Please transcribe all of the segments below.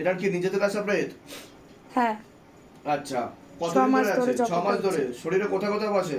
এটা কি নিজেদের আসা প্রেত হ্যাঁ। আচ্ছা কতদিন ধরে আছে? ছ মাস ধরে। শরীরে কোথা কোথাও আছে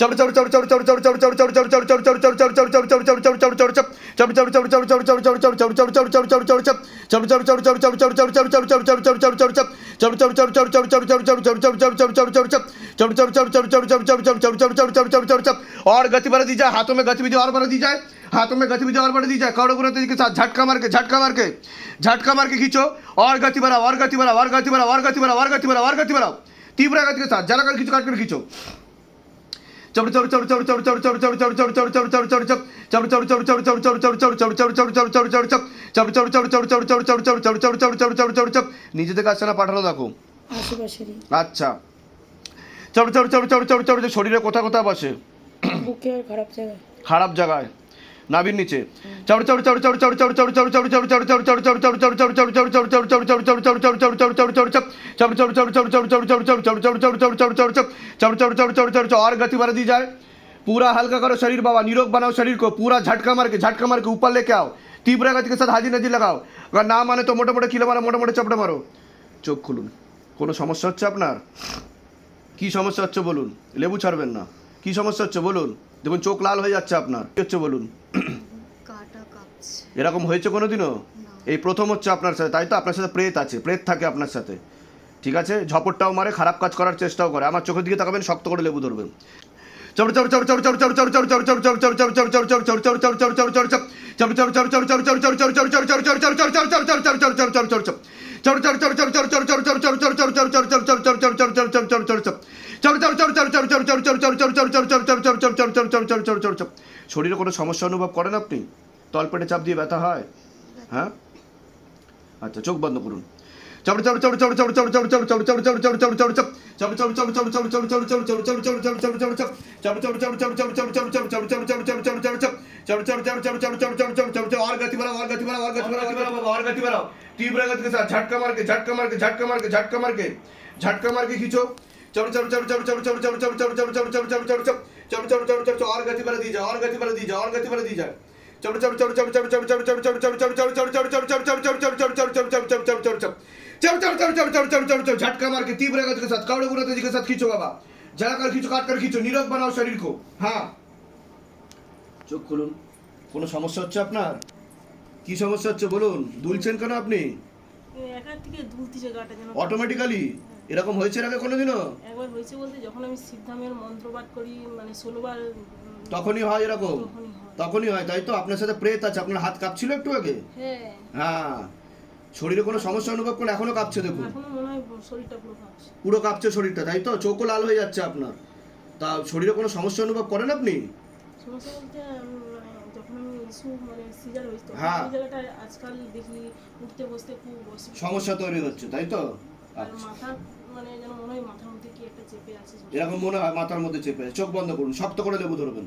और गति बढ़ दी जाए, हाथों में गतिविधि और बढ़ दी जाए, हाथों में गतिविधि और बढ़ दी जाए कौड़ों गुरु के साथ झटका मार के, झटका मार के, झटका मार के खींचो, और गति बढ़ाओ, और गति बढ़ाओ, और गति बढ़ाओ, और गति बढ़ाओ, और गति बढ़ाओ, और गति बढ़ाओ, तीव्र गति के साथ जलाकर खींचो, काट कर खींचो। চবড়ে চবড়ে চবড়ে চবড়ে চবড়ে চবড়ে চবড়ে চবড়ে চক চবড়ে চবড়ে চবড়ে চবড়ে চবড়ে চবড়ে চবড়ে চবড়ে চবড়ে চবড়ে চবড়ে চবড়ে চক চড় চবড়ে চড় চবড়ে চবড়ে চবড়ে চবড়ে চবড়ে চবড়ে চবড়ে চবড়ে চবড়ে চক নিজে থেকে আসছে না পাঠালো দেখো আচ্ছা চড় চবড়ে চবড়ে চবড়ে চবড়ে চবড়ে শরীরে কোথা কোথা বসে খারাপ জায়গায় খারাপ জায়গায় নাভির নিচে চড় চাউড়ি চড় চাউড়ি চাউড়ি চাউড়ি চাউড়ি চাউড়ি চাউড়ি চাউড়ি চাউড়ি চাউড়ি চাউড়ি চাউড়ি চাউড়ি চাউড়ি চাউড়ি চাউড়ি চড় চাউড়ি চাউড়ি চাউড়ি চাউড়ি চাউড়ি চাউড়ি চাউড়ি চাউড়ি চাউড়ি চাউড়ি চাউড়ি चाउड़ चाउड़ चाउड़ चाउड़ और गति बढ़ दी जाए पूरा हल्का करो शरीर बाबा निरोग बनाओ शरीर को पूरा झटका मार के झटका मार के ऊपर চোখ খুলুন কোনো সমস্যা হচ্ছে আপনার কি সমস্যা হচ্ছে বলুন লেবু ছাড়বেন না কি সমস্যা হচ্ছে বলুন দেখুন চোখ লাল হয়ে যাচ্ছে আপনার কি হচ্ছে বলুন এরকম হয়েছে কোনো দিনও এই প্রথম হচ্ছে আপনার সাথে তাই তো আপনার সাথে প্রেত আছে প্রেত থাকে আপনার সাথে ঠিক আছে ঝপটটাও মারে খারাপ কাজ করার চেষ্টাও করে আমার চোখের দিকে তাকাবেন শক্ত করে লেবু ধরবেন শরীরে কোনো সমস্যা অনুভব করেন আপনি তলপেটে চাপ দিয়ে ব্যথা হয় হ্যাঁ আচ্ছা চোখ বন্ধ করুন চাপড়ে চাপড়ে চাপড়ে চাপড়ে চাপড়ে চাপড়ে চাপড়ে চাপড়ে চাপড়ে চাপড়ে চাপড়ে চাপড়ে চাপড়ে চাপ চাপড়ে झटका मार के खींचो चारो चारो चारो चारो चारो और गति बढ़ा दी जाए और गति बढ़ा दी जाए और गति बढ़ा दी जाए चढ़ो चढ़ो चढ़ो चढ़ो चढ़ो चढ़ो चढ़ो चढ़ो चढ़ो चढ़ो चढ़ो चढ़ो चढ़ो चढ़ो चढ़ो चढ़ो चढ़ो चढ़ो चढ़ो चढ़ो चढ़ो चढ़ो चढ़ो चढ़ो चढ़ो चढ़ो चढ़ो चढ़ो चढ़ो चढ़ो चढ़ो चढ़ो चढ़ो चढ़ो झटका मार के तीव्र गति के साथ कवड़े गुना तेजी के साथ खींचो बाबा जला कर खींचो काट कर खींचो नीरव बनाओ शरीर को हाँ চোখ খুলুন কোনো সমস্যা হচ্ছে আপনার কি সমস্যা হচ্ছে বলুন দুলছেন কেন আপনি একার থেকে দুলতিছে গাটা যেন অটোমেটিক্যালি এরকম হয়েছে এর আগে কোনোদিনও একবার হয়েছে বলতে যখন আমি সিদ্ধামের মন্ত্রপাঠ করি মানে ষোলোবার উম, তখনই হয় এরকম তখনই হয় তখনই হয় তাই তো? আপনার সাথে প্রেত আছে আপনার হাত কাঁপছিল একটু আগে? হ্যাঁ। হ্যাঁ। শরীরে কোনো সমস্যা অনুভব করলে এখনও কাঁপছে দেখুন। পুরো কাঁপছে। শরীরটা তাই তো? চোখও লাল হয়ে যাচ্ছে আপনার। তা শরীরে কোনো সমস্যা অনুভব করেন আপনি? সমস্যা মানে মানে হ্যাঁ। আজকাল দেখি উঠতে বসতে খুব সমস্যা তৈরি হচ্ছে তাই তো? আচ্ছা। মানে যেন মাথার মধ্যে চেপে এরকম মনে হয় মাথার মধ্যে চেপে আছে। চোখ বন্ধ করুন শক্ত করে লেবু ধরবেন।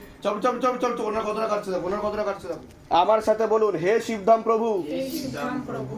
চল ওনার কথাটা কাটছে ওনার কথাটা কাটছে আমার সাথে বলুন হে শিবধাম প্রভু। হে শিবধাম প্রভু।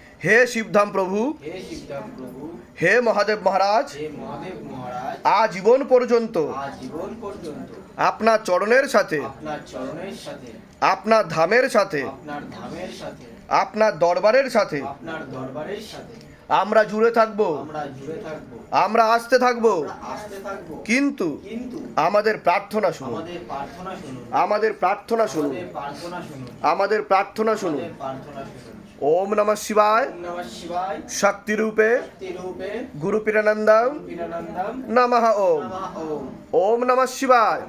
হে শিবধাম প্রভু। হে সিদ্ধাম প্রভু। হে মহাদেব মহারাজ। হে মহাদেব মহারাজ। আজীবন পর্যন্ত। আজীবন পর্যন্ত। আপনার চরণের সাথে। আপনার চরণের সাথে। আপনার ধামের সাথে। আপনার ধামের সাথে। আপনার দরবারের সাথে। আপনার দরবারের সাথে। আমরা জুড়ে থাকব। আমরা আসতে থাকব। কিন্তু আমাদের প্রার্থনা শুনুন। আমাদের প্রার্থনা শুনুন। আমাদের প্রার্থনা শুনুন। ওম নমঃ শিবায়। শক্তি রূপে। গুরু পিরানন্দম। নমঃ ওম। ওম। নমঃ শিবায়।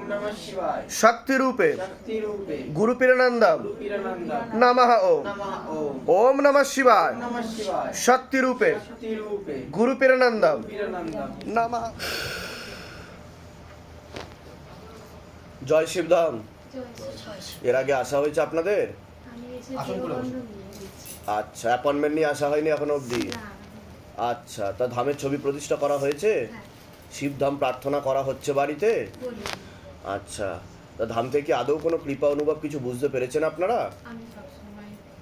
শক্তি রূপে। গুরু পিরানন্দম। নমঃ ওম। ওম। নম শিবায়। শক্তি রূপে। গুরু পীরানন্দম। নমঃ। জয় শিবধাম। এর আগে আসা হয়েছে আপনাদের? আমি এসে আসন। করে দেহবন্ধ নিয়ে গেছি আচ্ছা অ্যাপয়েন্টমেন্ট নিয়ে আসা হয়নি এখনও অবধি? আচ্ছা তা ধামের ছবি প্রতিষ্ঠা করা হয়েছে? হ্যাঁ, শিবধাম প্রার্থনা করা হচ্ছে বাড়িতে? আচ্ছা তা ধাম থেকে আদৌ কোনো কৃপা অনুভব কিছু বুঝতে পেরেছেন আপনারা?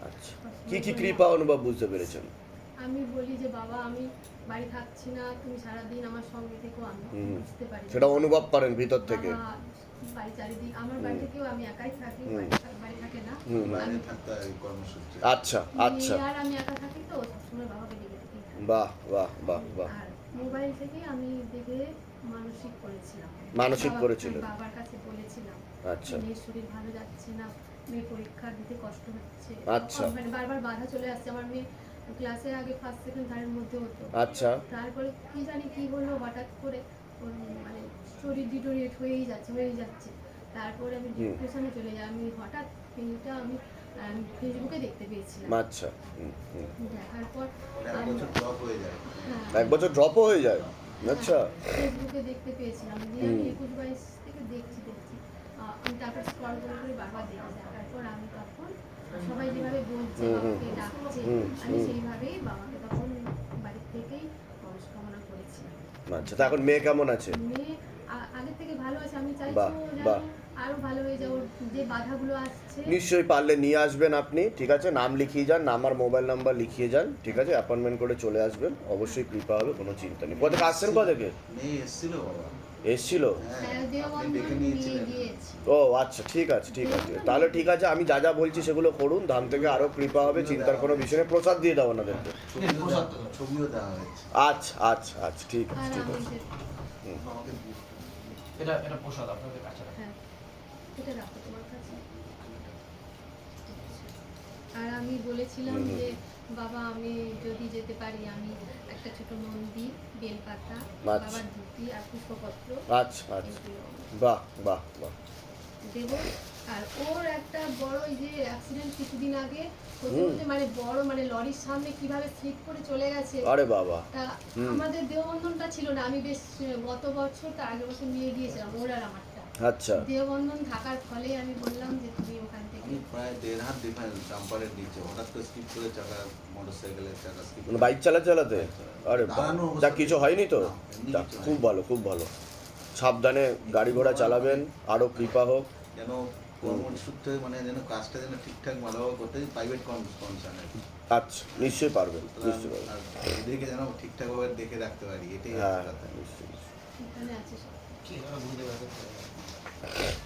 আচ্ছা কি কি কৃপা অনুভব বুঝতে পেরেছেন? আমি বলি যে বাবা আমি বাড়ি থাকছি না তুমি সারাদিন আমার সঙ্গে থেকেও আমি বুঝতে পারি সেটা অনুভব করেন ভিতর থেকে। বাড়ি চারিদিক আমার বাড়ি থেকেও আমি একাই থাকি বাড়ি থাকে না। আমি থাকতে এই কর্মসূত্রে। আচ্ছা আচ্ছা। আর আমি একা থাকি তো সবসময় বাবাকে ডেকে থাকি। বাহ বাহ বাহ বাহ। আর মোবাইল থেকে আমি দেখে মানসিক করেছিলাম। মানসিক করেছিলেন? বাবার কাছে বলেছিলাম আচ্ছা। মেয়ের শরীর ভালো যাচ্ছে না মেয়ে পরীক্ষা দিতে কষ্ট হচ্ছে। আচ্ছা। মানে বারবার বাধা চলে আসছে আমার মেয়ে ক্লাসে আগে ফার্স্ট সেকেন্ড থার্ডের মধ্যে হতো। আচ্ছা। তারপরে কি জানি কি হলো হঠাৎ করে মানে শরীর ডিটোরিয়েট হয়েই যাচ্ছে হয়েই যাচ্ছে। তারপরে আমি ডিপ্রেশনে চলে যাই। আমি হঠাৎ এইটা আমি ফেসবুকে দেখতে পেয়েছিলাম। আচ্ছা। দেখার পর এক বছর ড্রপ হয়ে যায়। হ্যাঁ, এক বছর ড্রপও হয়ে যায়? আচ্ছা। ফেসবুকে দেখতে পেয়েছিলাম। দিয়ে আমি একুশ বাইশ থেকে দেখছি দেখছি। আহ, আমি তারপর স্ক্রল করে করে বারবার দেখি দেখার পর আমি তখন সবাই যেভাবে বলছে হুম, হুম। বাবাকে ডাকছে হুম, আমি হুম। সেইভাবেই বাবাকে তখন বাড়ির থেকেই মনস্কামনা করেছিলাম আচ্ছা তা এখন মেয়ে কেমন আছে? মেয়ে আ- আগের থেকে ভালো আছে আমি চাইছি বাহ, বাহ। আরও ভালো হয়ে যায় যে বাধাগুলো আসছে। নিশ্চয়ই পারলে নিয়ে আসবেন আপনি ঠিক আছে? নাম লিখিয়ে যান নাম আর মোবাইল নাম্বার লিখিয়ে যান ঠিক আছে? অ্যাপয়েন্টমেন্ট করে চলে আসবেন অবশ্যই কৃপা হবে কোনো চিন্তা নেই। কোথা থেকে আসছেন কোথা থেকে এসেছিল বাবা। এসছিল? ও আচ্ছা ঠিক আছে ঠিক আছে। তাহলে ঠিক আছে আমি যা যা বলছি সেগুলো করুন ধাম থেকে আরও কৃপা হবে চিন্তার কোনো বিষয় নেই প্রসাদ দিয়ে দাও ওনাদেরকে। আচ্ছা আচ্ছা আচ্ছা ঠিক আছে ঠিক আছে। এটা এটা প্রসাদ আপনাদের কাছে হ্যাঁ এটা রাখো তোমার কাছে। আর আমি বলেছিলাম। যে বাবা আমি যদি যেতে পারি আমি একটা ছোট মন্দির বেলপাতা। বাবার ধুতি আর পুষ্পপত্র আচ্ছা আচ্ছা বাহ বাহ বাহ। দেবো। আর ওর একটা বড় ওই যে অ্যাক্সিডেন্ট কিছুদিন আগে হতে মানে বড় মানে লরির সামনে কীভাবে স্লিপ করে চলে গেছে আরে বাবা। আমাদের দেহবন্ধনটা ছিল না। আমি বেশ গত বছর তার আগের বছর নিয়ে গিয়েছিলাম ওর আর আমারটা আচ্ছা। দেহবন্ধন থাকার ফলে আমি বললাম যে তুমি ওখান থেকে আমি প্রায় দেড় হাত ডিফারেন্স ডাম্পারের নিচে। হঠাৎ করে স্কিপ করে চাকা মোটর সাইকেলের চাকা স্কিপ মানে বাইক চালাতে চালাতে? আরে যা কিছু হয়নি তো? খুব ভালো খুব ভালো। সাবধানে গাড়ি ঘোড়া চালাবেন আরও কৃপা হোক। যেন কর্মসূত্রে মানে যেন কাজটা যেন ঠিকঠাক ভালোভাবে করতে প্রাইভেট কনসার্ন আচ্ছা নিশ্চয়ই পারবেন নিশ্চয়ই পারবেন। আর এদেরকে যেন ঠিকঠাকভাবে দেখে রাখতে পারি এটাই হ্যাঁ। নিশ্চয়ই নিশ্চয়ই। এখানে আছে